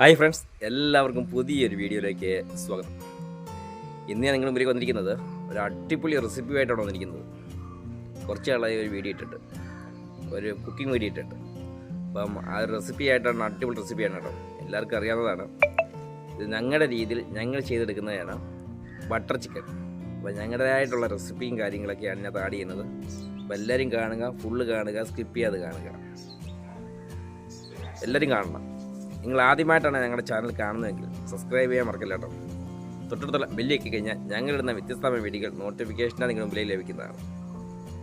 Hi friends എല്ലാവർക്കും പുതിയൊരു വീഡിയോയിലേക്ക് സ്വാഗതം. ഇന്ന് ഞാൻ നിങ്ങളുടെ മുമ്പിലേക്ക് വന്നിരിക്കുന്നത് ഒരു അടിപൊളി റെസിപ്പിയായിട്ടാണ് വന്നിരിക്കുന്നത്. കുറച്ച് ആളായി ഒരു വീഡിയോ ഇട്ടിട്ട്. ഒരു കുക്കിംഗ് വീഡിയോ ഇട്ടിട്ട്. അപ്പം ആ റെസിപ്പി ആയിട്ടാണ് അടിപൊളി റെസിപ്പിയാണ് കേട്ടോ. എല്ലാവർക്കും അറിയാവുന്നതാണ്. ഇത് ഞങ്ങളുടെ രീതിയിൽ ഞങ്ങൾ ചെയ്തെടുക്കുന്നതാണ് ബട്ടർ ചിക്കൻ അപ്പോൾ ഞങ്ങളുടേതായിട്ടുള്ള റെസിപ്പിയും കാര്യങ്ങളൊക്കെയാണ് ഞാൻ ആഡ് ചെയ്യുന്നത്. അപ്പോൾ എല്ലാവരും കാണുക ഫുള്ള് കാണുക സ്കിപ്പ് ചെയ്യാതെ കാണുക. എല്ലാവരും കാണണം. നിങ്ങൾ ആദ്യമായിട്ടാണ് ഞങ്ങളുടെ ചാനൽ കാണുന്നതെങ്കിൽ സബ്സ്ക്രൈബ് ചെയ്യാൻ മറക്കില്ല കേട്ടോ. തൊട്ടടുത്തുള്ള ബെല്ലിയൊക്കെ കഴിഞ്ഞാൽ ഞങ്ങളിടുന്ന വ്യത്യസ്തമായ വീഡിയോകൾ നോട്ടിഫിക്കേഷനാണ് നിങ്ങളുടെ മുമ്പിലേക്ക് ലഭിക്കുന്നതാണ്.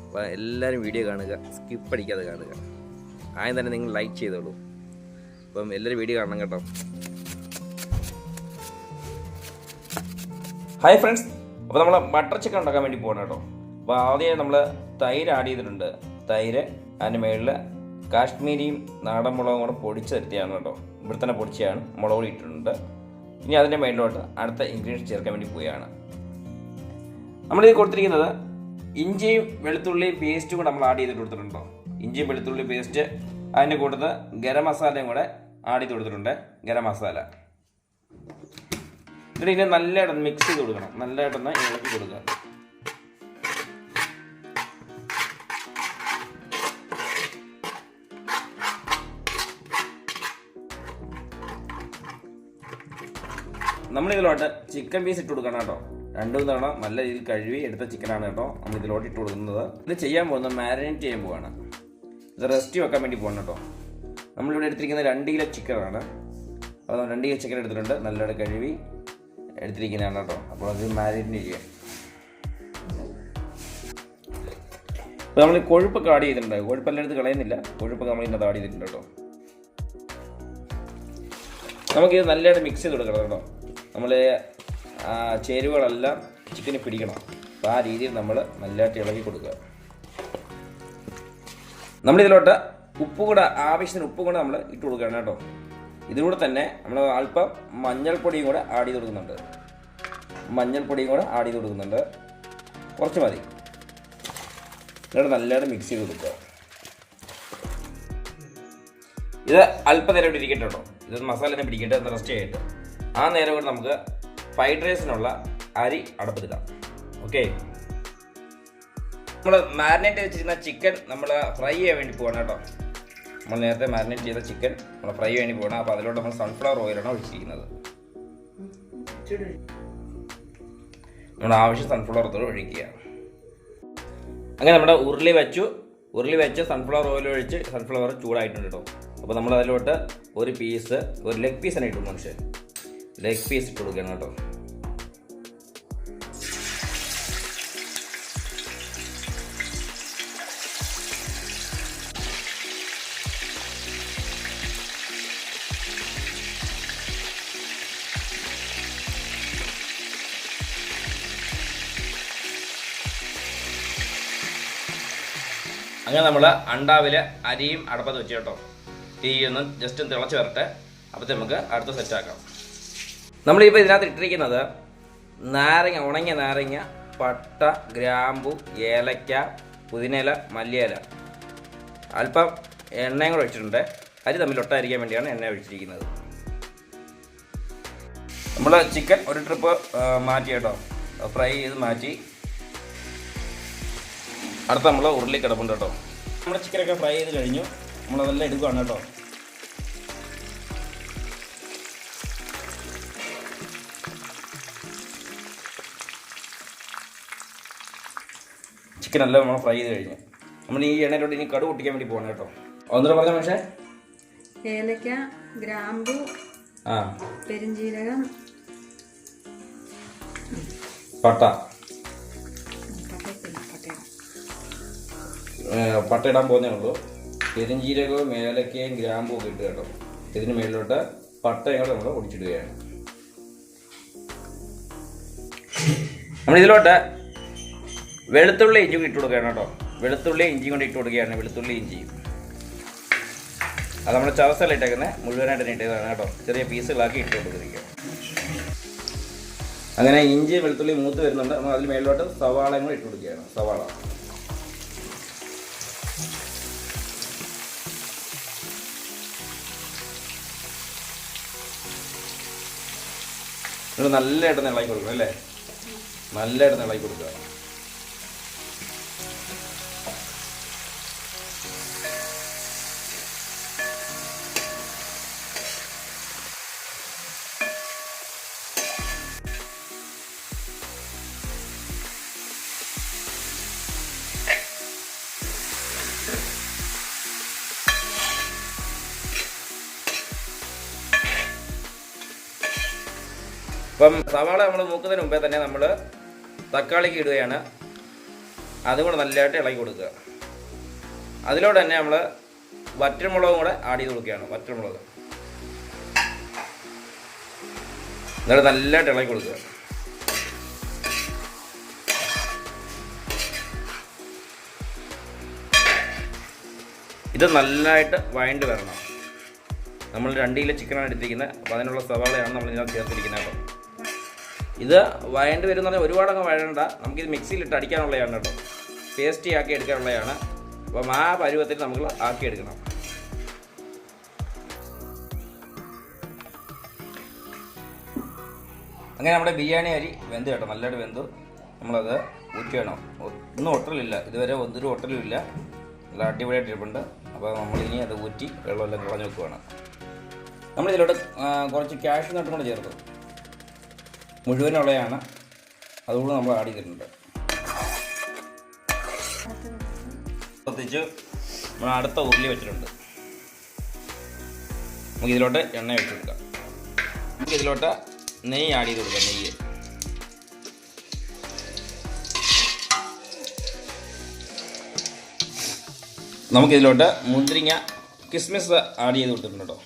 അപ്പോൾ എല്ലാവരും വീഡിയോ കാണുക സ്കിപ്പ് അടിക്കാതെ കാണുക. ആദ്യം തന്നെ നിങ്ങൾ ലൈക്ക് ചെയ്തോളൂ. അപ്പം എല്ലാവരും വീഡിയോ കാണണം കേട്ടോ. ഹായ് ഫ്രണ്ട്സ് അപ്പോൾ നമ്മൾ ബട്ടർ ചിക്കൻ ഉണ്ടാക്കാൻ വേണ്ടി പോകണം കേട്ടോ. അപ്പോൾ ആദ്യം നമ്മൾ തൈര് ആഡ് ചെയ്തിട്ടുണ്ട്. തൈര് അതിന് മുകളിൽ കാശ്മീരിയും നാടൻ മുളകും കൂടെ പൊടിച്ചെടുത്തിയാണ് കേട്ടോ. ഇവിടെ തന്നെ പൊടിച്ചതാണ് മുളക് ഇട്ടിട്ടുണ്ട്. ഇനി അതിന്റെ മേളിലോട്ട് അടുത്ത ഇൻഗ്രീഡിയൻസ് ചേർക്കാൻ വേണ്ടി പോവുകയാണ്. നമ്മളിത് കൊടുത്തിരിക്കുന്നത് ഇഞ്ചിയും വെളുത്തുള്ളിയും പേസ്റ്റും കൂടെ നമ്മൾ ആഡ് ചെയ്തിട്ട് കൊടുത്തിട്ടുണ്ടോ? ഇഞ്ചിയും വെളുത്തുള്ളി പേസ്റ്റ് അതിന്റെ കൂട്ടത്ത് ഗരം മസാലയും കൂടെ ആഡ് ചെയ്ത് കൊടുത്തിട്ടുണ്ട്. ഗരം മസാല. എന്നിട്ട് ഇതിനെ നല്ലതായിട്ടൊന്ന് മിക്സ് ചെയ്ത് കൊടുക്കണം. നല്ലതായിട്ടൊന്ന് ഇളക്കി കൊടുക്കുക. ഇതിലോട്ട് ചിക്കൻ പീസ് ഇട്ട് കൊടുക്കണം കേട്ടോ. രണ്ടു തവണ നല്ല രീതിയിൽ കഴുകി എടുത്ത ചിക്കനാണ് കേട്ടോ നമ്മൾ ഇതിലോട്ട് ഇട്ട് കൊടുക്കുന്നത്. ഇത് ചെയ്യാൻ പോകുന്നത് മാരിനേറ്റ് ചെയ്യാൻ പോവാണ്. ഇത് റെസ്റ്റ് വെക്കാൻ വേണ്ടി പോകണം കേട്ടോ. നമ്മളിവിടെ എടുത്തിരിക്കുന്ന രണ്ട് കിലോ ചിക്കനാണ് അപ്പോൾ നമ്മൾ രണ്ട് കിലോ ചിക്കൻ എടുത്തിട്ടുണ്ട്. നല്ലോണം കഴുകി എടുത്തിരിക്കുന്നതാണ് കേട്ടോ. അപ്പോൾ അത് മാരിനേറ്റ് ചെയ്യാം. അപ്പോൾ നമ്മൾ കൊഴുപ്പൊക്കെ ആഡ് ചെയ്തിട്ടുണ്ട്. കൊഴുപ്പെല്ലാം എടുത്ത് കളയുന്നില്ല. കൊഴുപ്പൊക്കെ നമ്മൾ ഇതിനകത്ത് ആഡ് ചെയ്തിട്ടുണ്ട് കേട്ടോ. നമുക്കിത് നല്ലതായിട്ട് മിക്സ് ചെയ്ത് കൊടുക്കണം കേട്ടോ. നമ്മൾ ചേരുവകളെല്ലാം ചിക്കന് പിടിക്കണം. അപ്പോൾ ആ രീതിയിൽ നമ്മൾ നല്ലതായിട്ട് ഇളകി കൊടുക്കുക. നമ്മളിതിലോട്ട് ഉപ്പ് കൂടെ ആവശ്യത്തിന് ഉപ്പ് കൂടെ നമ്മൾ ഇട്ട് കൊടുക്കണം കേട്ടോ. ഇതിലൂടെ തന്നെ നമ്മൾ അല്പം മഞ്ഞൾപ്പൊടിയും കൂടെ ആഡ് ചെയ്ത് കൊടുക്കുന്നുണ്ട്. മഞ്ഞൾപ്പൊടിയും കൂടെ ആഡ് ചെയ്ത് കൊടുക്കുന്നുണ്ട്. കുറച്ച് മതി. എന്നിട്ട് നല്ലതായിട്ട് മിക്സ് ചെയ്ത് കൊടുക്കുക. ഇത് അല്പനേരം ഇട്ടിരിക്കട്ടെ കേട്ടോ. ഇത് മസാല തന്നെ പിടിക്കട്ടെ ഒന്ന് റെസ്റ്റ് ചെയ്യട്ടെ ആ നേരം കൂടെ നമുക്ക് ഫ്രൈഡ് റൈസിനുള്ള അരി അടുപ്പത്തിടാം ഓക്കെ നമ്മൾ മാരിനേറ്റ് വെച്ചിരുന്ന ചിക്കൻ നമ്മൾ ഫ്രൈ ചെയ്യാൻ വേണ്ടി പോകണം കേട്ടോ. നമ്മൾ നേരത്തെ മാരിനേറ്റ് ചെയ്ത ചിക്കൻ നമ്മൾ ഫ്രൈ ചെയ്യാൻ വേണ്ടി പോകണം അപ്പോൾ അതിലോട്ട് നമ്മൾ സൺഫ്ലവർ ഓയിലാണ് ഒഴിച്ചിരിക്കുന്നത്. നമ്മുടെ ആവശ്യം സൺഫ്ലവർ ഓയിൽ ഒഴിക്കുക. അങ്ങനെ നമ്മുടെ ഉരുളി വെച്ചു. ഉരുളി വെച്ച് സൺഫ്ലവർ ഓയിൽ ഒഴിച്ച് സൺഫ്ലവർ ചൂടായിട്ടുണ്ട് കേട്ടോ. അപ്പോൾ നമ്മൾ അതിലോട്ട് ഒരു പീസ് ഒരു ലെഗ് പീസ് പീസാണ് ഇട്ടു മനുഷ്യൻ. ലെഗ് പീസ് ഇട്ട് കൊടുക്കണം കേട്ടോ. അങ്ങനെ നമ്മൾ അണ്ടാവിൽ അരിയും അടപ്പത്ത് വെച്ച് കേട്ടോ. തീയൊന്ന് ജസ്റ്റ് തിളച്ച് വരട്ടെ. അപ്പോൾ നമുക്ക് അടുത്ത സെറ്റാക്കാം നമ്മളിപ്പോൾ ഇതിനകത്ത് ഇട്ടിരിക്കുന്നത് നാരങ്ങ ഉണങ്ങിയ നാരങ്ങ പട്ട ഗ്രാമ്പു ഏലക്ക പുതിനയില മല്ലിയില. അല്പം എണ്ണയും കൂടെ ഒഴിച്ചിട്ടുണ്ട്. അരി തമ്മിൽ ഒട്ടായിരിക്കാൻ വേണ്ടിയാണ് എണ്ണ ഒഴിച്ചിരിക്കുന്നത്. നമ്മൾ ചിക്കൻ ഒരു ട്രിപ്പ് മാറ്റി കേട്ടോ. ഫ്രൈ ചെയ്ത് മാറ്റി. അടുത്ത നമ്മൾ ഉരുളി കിടപ്പുണ്ട് കേട്ടോ. നമ്മുടെ ചിക്കനൊക്കെ ഫ്രൈ ചെയ്ത് കഴിഞ്ഞു. നമ്മളതെല്ലാം എടുക്കുകയാണ് കേട്ടോ. ചിക്കൻ എല്ലാം നമ്മൾ ഫ്രൈ ചെയ്ത് കഴിഞ്ഞു. നമ്മൾ ഈ എണ്ണയിലോട്ട് ഇനി കടു പൊട്ടിക്കാൻ വേണ്ടി പോകണം കേട്ടോ. ഒന്നുകൂടെ പറഞ്ഞ പക്ഷേ ഏലക്ക ഗ്രാമ്പു ആ. പെരിഞ്ജീരകം പട്ട. പട്ട ഇടാൻ പോകുന്നേ ഉള്ളൂ. പെരിഞ്ചീരകവും ഏലക്കയും ഗ്രാമ്പും ഒക്കെ ഇട്ട് കേട്ടോ. ഇതിന് മേളിലോട്ട് പട്ടയും കൂടെ നമ്മൾ ഒടിച്ചിടുകയാണ് നമ്മൾ ഇതിലോട്ട് വെളുത്തുള്ളി ഇഞ്ചി ഇട്ട് കൊടുക്കുകയാണ് കേട്ടോ. വെളുത്തുള്ളി ഇഞ്ചി കൊണ്ട് ഇട്ട് കൊടുക്കുകയാണ്. വെളുത്തുള്ളി ഇഞ്ചി. അത് നമ്മൾ ചവസല ഇട്ടേക്കുന്നത് മുഴുവനായിട്ട് ഇട്ടതാണ് കേട്ടോ. ചെറിയ പീസുകളാക്കി ഇട്ട് കൊടുത്തിരിക്കുക. അങ്ങനെ ഇഞ്ചി വെളുത്തുള്ളി മൂത്ത് വരുന്നുണ്ട്. നമ്മൾ അതിൽ മേളിലോട്ട് സവാളയും കൂടെ ഇട്ട് കൊടുക്കുകയാണ്. സവാള. നല്ല നല്ലതായിട്ട് ഇളക്കി കൊടുക്കണം അല്ലേ? നല്ലതായിട്ട് ഇളക്കി കൊടുക്കുക. ഇപ്പം സവാള നമ്മൾ മൂക്കുന്നതിന് മുമ്പേ തന്നെ നമ്മൾ തക്കാളിക്ക് ഇടുകയാണ്. അതും കൂടെ നല്ലതായിട്ട് ഇളക്കി കൊടുക്കുക. അതിലൂടെ തന്നെ നമ്മൾ വറ്റൽമുളകും കൂടെ ആഡ് ചെയ്ത് കൊടുക്കുകയാണ് വറ്റൽമുളക്. എന്നിട്ട് നല്ലതായിട്ട് ഇളക്കി കൊടുക്കുക. ഇത് നല്ലതായിട്ട് വഴണ്ട് വരണം. നമ്മൾ രണ്ട് കിലോ ചിക്കനാണ് എടുത്തിരിക്കുന്നത്. അപ്പോൾ അതിനുള്ള സവാളയാണ് നമ്മൾ ഇതിനകത്ത് ചേർത്തിരിക്കുന്നത് കേട്ടോ. ഇത് വഴണ്ട് വരുന്ന പറഞ്ഞാൽ ഒരുപാട് അങ്ങ് വഴണ്ട. നമുക്കിത് മിക്സിയിലിട്ട് അടിക്കാനുള്ളതാണ് കേട്ടോ. പേസ്റ്റി ആക്കി എടുക്കാനുള്ളതാണ്. അപ്പം ആ പരുവത്തിൽ നമുക്ക് ആക്കി എടുക്കണം. അങ്ങനെ നമ്മുടെ ബിരിയാണി അരി വെന്ത് കേട്ടോ. നല്ലതായിട്ട് വെന്തു. നമ്മളത് ഊറ്റിയണം ഒന്നും ഒട്ടലില്ല. ഇതുവരെ ഒന്നൊരു ഒട്ടലും ഇല്ല നല്ല അടിപൊളിയായിട്ട് ഇരിപ്പുണ്ട്. അപ്പോൾ നമ്മളിനി അത് ഊറ്റി വെള്ളമെല്ലാം കളഞ്ഞു വെക്കുവാണ്. നമ്മളിതിലോട്ട് കുറച്ച് ക്യാഷ് നട്ടും കൂടെ ചേർത്തു. മുഴുവനുള്ളതാണ് അതുകൊണ്ട് നമ്മൾ ആഡ് ചെയ്തിട്ടുണ്ട്. പ്രത്യേകിച്ച് നമ്മൾ അടുത്ത ഉരുളി വെച്ചിട്ടുണ്ട്. നമുക്ക് ഇതിലോട്ട് എണ്ണ വെച്ച് കൊടുക്കാം. നമുക്ക് ഇതിലോട്ട് നെയ്യ് ആഡ് ചെയ്ത് കൊടുക്കാം നെയ്യ്. നമുക്കിതിലോട്ട് മുന്തിരിങ്ങ കിസ്മിസ് ആഡ് ചെയ്ത് കൊടുത്തിട്ടുണ്ട് കേട്ടോ.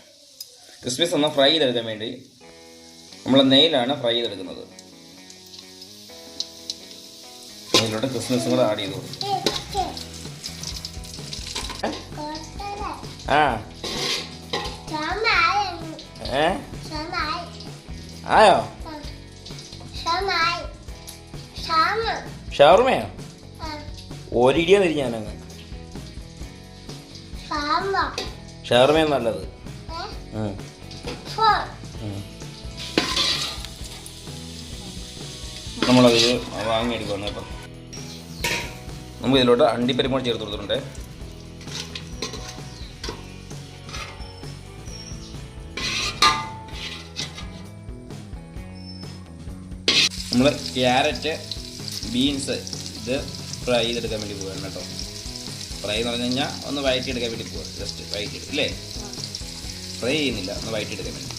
കിസ്മിസ് ഒന്ന് ഫ്രൈ ചെയ്തെടുക്കാൻ വേണ്ടി നമ്മൾ നെയ്യിലാണ് ഫ്രൈ ചെയ്തെടുക്കുന്നത്. നെയ്യിലൂടെ ക്രിസ്മസ് കൂടെ ആഡ് ചെയ്ത് കൊടുക്കും. ആ. ഏ? ആയോ? ഷവർമയോ? ഒരിടിയ തിരിഞ്ഞാനങ്ങ് ഷവർമയാണ് നല്ലത്. നമ്മളത് വാങ്ങിയെടുക്കുവാണ് കേട്ടോ നമുക്ക് ഇതിലോട്ട് അണ്ടിപ്പരിമോൾ ചേർത്ത് കൊടുത്തിട്ടുണ്ട്. നമ്മൾ ക്യാരറ്റ് ബീൻസ് ഇത് ഫ്രൈ ചെയ്തെടുക്കാൻ വേണ്ടി പോവുകയാണ് കേട്ടോ. ഫ്രൈ എന്ന് പറഞ്ഞു കഴിഞ്ഞാൽ ഒന്ന് വഴറ്റിയെടുക്കാൻ വേണ്ടി പോവുക ജസ്റ്റ് വഴറ്റിയെടുക്കും അല്ലേ ഫ്രൈ ചെയ്യുന്നില്ല ഒന്ന് വഴറ്റിയെടുക്കാൻ വേണ്ടി.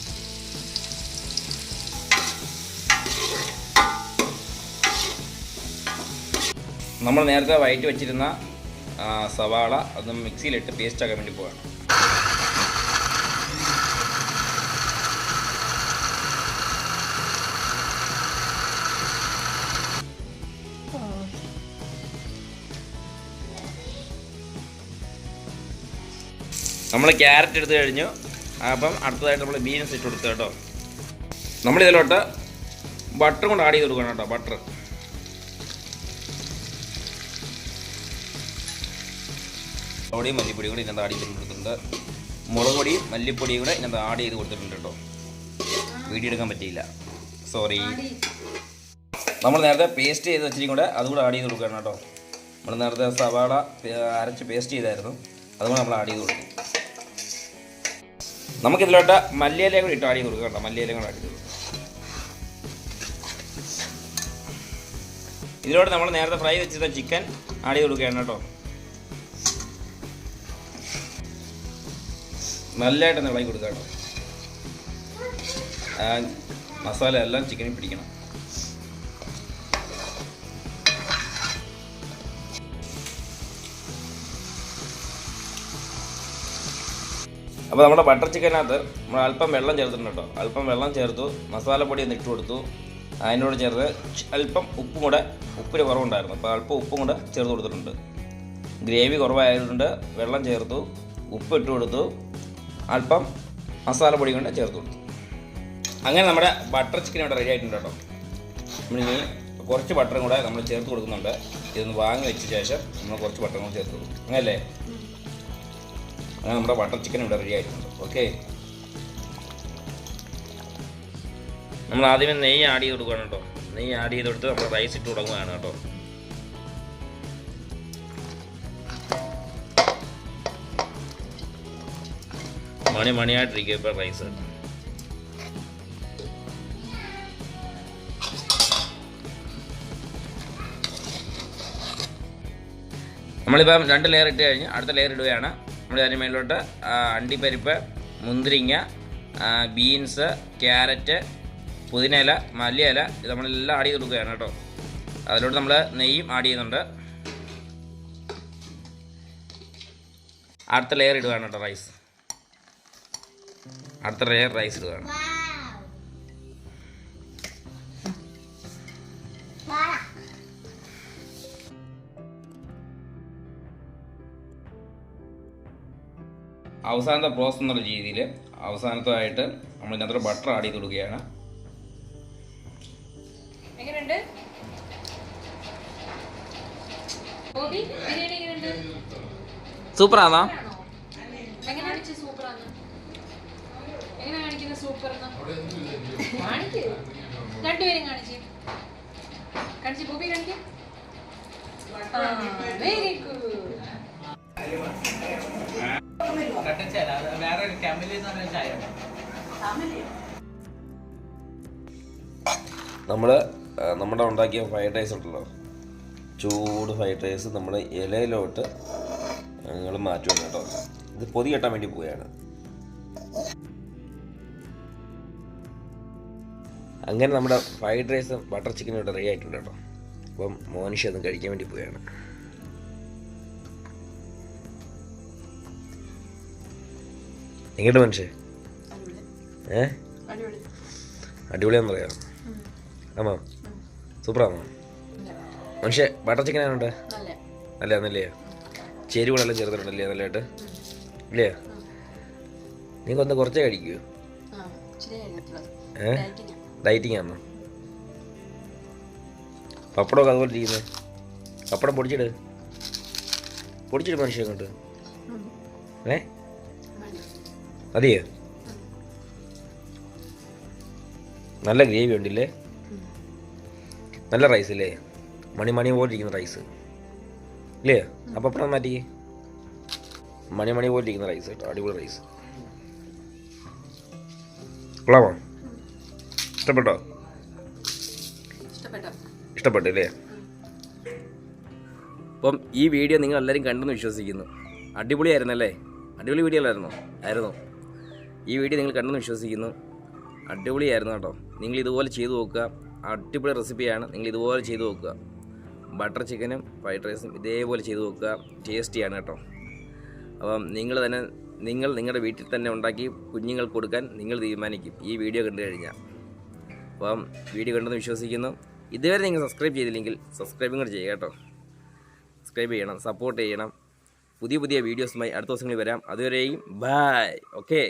നമ്മൾ നേരത്തെ വൈറ്റ് വെച്ചിരുന്ന സവാള അത് മിക്സിയിലിട്ട് പേസ്റ്റ് ആക്കാൻ വേണ്ടി പോവാണ്. നമ്മൾ ക്യാരറ്റ് എടുത്തു കഴിഞ്ഞു. അപ്പം അടുത്തതായിട്ട് നമ്മൾ ബീൻസ് ഇട്ട് കൊടുത്തു കേട്ടോ. നമ്മളിതിലോട്ട് ബട്ടർ കൊണ്ട് ആഡ് ചെയ്ത് കൊടുക്കണം കേട്ടോ ബട്ടർ മുളകുപൊടിയും മല്ലിപ്പൊടിയും കൂടി ഇതിനകത്ത് ആഡ് ചെയ്ത് കൊടുത്തിട്ടുണ്ട്. മുളക് പൊടിയും മല്ലിപ്പൊടിയും കൂടെ ഇതിനകത്ത് ആഡ് ചെയ്ത് കൊടുത്തിട്ടുണ്ട് കേട്ടോ. വീഡിയോ എടുക്കാൻ പറ്റിയില്ല. സോറി നമ്മൾ നേരത്തെ പേസ്റ്റ് ചെയ്ത് വെച്ചിരിക്കും കൂടെ അതുകൂടെ ആഡ് ചെയ്ത് കൊടുക്കണം കേട്ടോ. നമ്മൾ നേരത്തെ സവാള അരച്ച് പേസ്റ്റ് ചെയ്തായിരുന്നു. അതുകൂടെ നമ്മൾ ആഡ് ചെയ്ത് കൊടുക്കും നമുക്കിതിലോട്ട് മല്ലിയിലയും കൂടി ഇട്ട് ആഡ് ചെയ്ത് കൊടുക്കുക കേട്ടോ. മല്ലിയിലയും കൂടെ ആഡ് ചെയ്ത് കൊടുക്കും. ഇതിലോട്ട് നമ്മൾ നേരത്തെ ഫ്രൈ വെച്ചിരുന്ന ചിക്കൻ ആഡ് ചെയ്ത് കൊടുക്കുകയാണ് കേട്ടോ. നല്ലതായിട്ട് ഇളകി ആ മസാല എല്ലാം ചിക്കനിൽ പിടിക്കണം. അപ്പോൾ നമ്മുടെ ബട്ടർ ചിക്കനകത്ത് നമ്മൾ അല്പം വെള്ളം ചേർത്തിട്ടുണ്ട് കേട്ടോ. അല്പം വെള്ളം ചേർത്തു മസാലപ്പൊടി ഒന്ന് ഇട്ട് കൊടുത്തു. അതിനോട് ചേർത്ത് അല്പം ഉപ്പും കൂടെ ഉപ്പിന് കുറവുണ്ടായിരുന്നു. അപ്പോൾ അല്പം ഉപ്പും കൂടെ ചേർത്ത് കൊടുത്തിട്ടുണ്ട്. ഗ്രേവി കുറവായതുകൊണ്ട് വെള്ളം ചേർത്തു ഉപ്പ് ഇട്ട് കൊടുത്തു. അല്പം മസാല പൊടി കൊണ്ട് ചേർത്ത് കൊടുത്തു. അങ്ങനെ നമ്മുടെ ബട്ടർ ചിക്കൻ ഇവിടെ റെഡി ആയിട്ടുണ്ട് കേട്ടോ. നമ്മളിനി കുറച്ച് ബട്ടറും കൂടെ നമ്മൾ ചേർത്ത് കൊടുക്കുന്നുണ്ട്. ഇതൊന്ന് വാങ്ങി വെച്ച ശേഷം നമ്മൾ കുറച്ച് ബട്ടറും കൂടെ ചേർത്ത് കൊടുക്കും. അങ്ങനല്ലേ? അങ്ങനെ നമ്മുടെ ബട്ടർ ചിക്കൻ ഇവിടെ റെഡി ആയിട്ടുണ്ട്. ഓക്കെ നമ്മൾ ആദ്യമേ നെയ്യ് ആഡ് ചെയ്ത് കൊടുക്കുകയാണ് കേട്ടോ. നെയ്യ് ആഡ് ചെയ്ത് കൊടുത്ത് നമ്മൾ റൈസ് ഇട്ട് തുടങ്ങുകയാണ് കേട്ടോ. മണി മണിയായിട്ടിരിക്കും ഇപ്പോൾ റൈസ് നമ്മളിപ്പം രണ്ട് ലെയർ ഇട്ട് കഴിഞ്ഞ് അടുത്ത ലെയർ ഇടുകയാണ്. നമ്മൾ അതിന് മേളിലോട്ട് ആ, അണ്ടിപ്പരിപ്പ് മുന്തിരിങ്ങ ബീൻസ് ക്യാരറ്റ് പുതിനയില മല്ലിയില ഇത് നമ്മളെല്ലാം ആഡ് ചെയ്ത് കൊടുക്കുകയാണ് കേട്ടോ. അതിലോട്ട് നമ്മൾ നെയ്യും ആഡ് ചെയ്യുന്നുണ്ട്. അടുത്ത ലെയർ ഇടുകയാണ് കേട്ടോ റൈസ് അടുത്ത ലെയർ റൈസ് ഇടുകയാണ്. അവസാനത്തെ പ്രോസസ് എന്നുള്ള രീതിയിൽ അവസാനത്തായിട്ട് നമ്മൾ ഇതിനകത്ത് ബട്ടർ ആഡ് ചെയ്ത് കൊടുക്കുകയാണ്. എങ്ങനെയുണ്ട്? സൂപ്പറാണോ? ആണോ എങ്ങനെ എങ്ങനെ കാണിക്കുന്ന സൂപ്പർ കാണിക്ക്. രണ്ടുപേരും കാണിച്ച് കാണിച്ച് ഗോപി കാണിക്ക്. വെരി ഗുഡ് വേറെ കെമിലി എന്ന് പറഞ്ഞ ചായ നമ്മൾ നമ്മുടെ ഉണ്ടാക്കിയ ഫ്രൈഡ് റൈസ് ഉണ്ടല്ലോ. ചൂട് ഫ്രൈഡ് റൈസ് നമ്മൾ ഇലയിലോട്ട് ഞങ്ങൾ മാറ്റുകയാണ് കേട്ടോ. ഇത് പൊതി കെട്ടാൻ വേണ്ടി പോവുകയാണ്. അങ്ങനെ നമ്മുടെ ഫ്രൈഡ് റൈസും ബട്ടർ ചിക്കനും ഇവിടെ റെഡി ആയിട്ടുണ്ട് കേട്ടോ. അപ്പം മോനിഷ് അതും കഴിക്കാൻ വേണ്ടി പോവുകയാണ്. എങ്ങോട്ട് മനുഷ്യ ഏ? അടിപൊളിയാന്ന് പറയാം. ആമാ സൂപ്പറാണോ മനുഷ്യ ബട്ടർ ചിക്കൻ ആണുണ്ട് നല്ല. എന്നല്ലേ നല്ലേ ചേരുവകളെല്ലാം ചേർത്തിട്ടുണ്ടല്ലേ നല്ലതായിട്ട്? ഇല്ലേ? നിങ്ങൾക്ക് ഒന്ന് കുറച്ചേ കഴിക്കൂ. ഏ? ഡയറ്റിംഗ് ആണോ. പപ്പടമൊക്കെ അതുപോലെ ഇരിക്കുന്നത് പപ്പടം പൊടിച്ചിട്. പൊടിച്ചിട്ട് മനുഷ്യ അങ്ങോട്ട് ഏ? മതിയോ? നല്ല ഗ്രേവി ഉണ്ടല്ലേ? നല്ല റൈസ് അല്ലേ മണി മണി പോലെ ഇരിക്കുന്ന റൈസ് ഇല്ലേ? അപ്പം പപ്പടം മാറ്റി? മണി മണി പോലെ ഇരിക്കുന്ന റൈസ് അടിപൊളി റൈസ് കൊള്ളാമോ? ഇഷ്ടപ്പെട്ടോ? ഇഷ്ടപ്പെട്ടില്ലേ ഇഷ്ടപ്പെട്ടു. അല്ലേ അപ്പം ഈ വീഡിയോ നിങ്ങൾ എല്ലാവരും കണ്ടെന്ന് വിശ്വസിക്കുന്നു. അടിപൊളിയായിരുന്നല്ലേ? അടിപൊളി വീഡിയോ അല്ലായിരുന്നോ? ആയിരുന്നു? ഈ വീഡിയോ നിങ്ങൾ കണ്ടെന്ന് വിശ്വസിക്കുന്നു. അടിപൊളിയായിരുന്നു കേട്ടോ. നിങ്ങൾ ഇതുപോലെ ചെയ്തു നോക്കുക. അടിപൊളി റെസിപ്പിയാണ്. നിങ്ങൾ ഇതുപോലെ ചെയ്തു നോക്കുക. ബട്ടർ ചിക്കനും ഫ്രൈഡ് റൈസും ഇതേപോലെ ചെയ്തു നോക്കുക. ടേസ്റ്റിയാണ് കേട്ടോ. അപ്പം നിങ്ങൾ തന്നെ നിങ്ങൾ നിങ്ങളുടെ വീട്ടിൽ തന്നെ ഉണ്ടാക്കി കുഞ്ഞുങ്ങൾക്ക് കൊടുക്കാൻ നിങ്ങൾ തീരുമാനിക്കും. ഈ വീഡിയോ കണ്ടു കഴിഞ്ഞാൽ. അപ്പം വീഡിയോ കണ്ടെന്ന് വിശ്വസിക്കുന്നു. ഇതുവരെ നിങ്ങൾ സബ്സ്ക്രൈബ് ചെയ്തില്ലെങ്കിൽ സബ്സ്ക്രൈബും കൂടെ ചെയ്യുക കേട്ടോ. സബ്സ്ക്രൈബ് ചെയ്യണം സപ്പോർട്ട് ചെയ്യണം. പുതിയ പുതിയ വീഡിയോസുമായി അടുത്ത ദിവസങ്ങളിൽ വരാം. അതുവരെയും ബായ് ഓക്കേ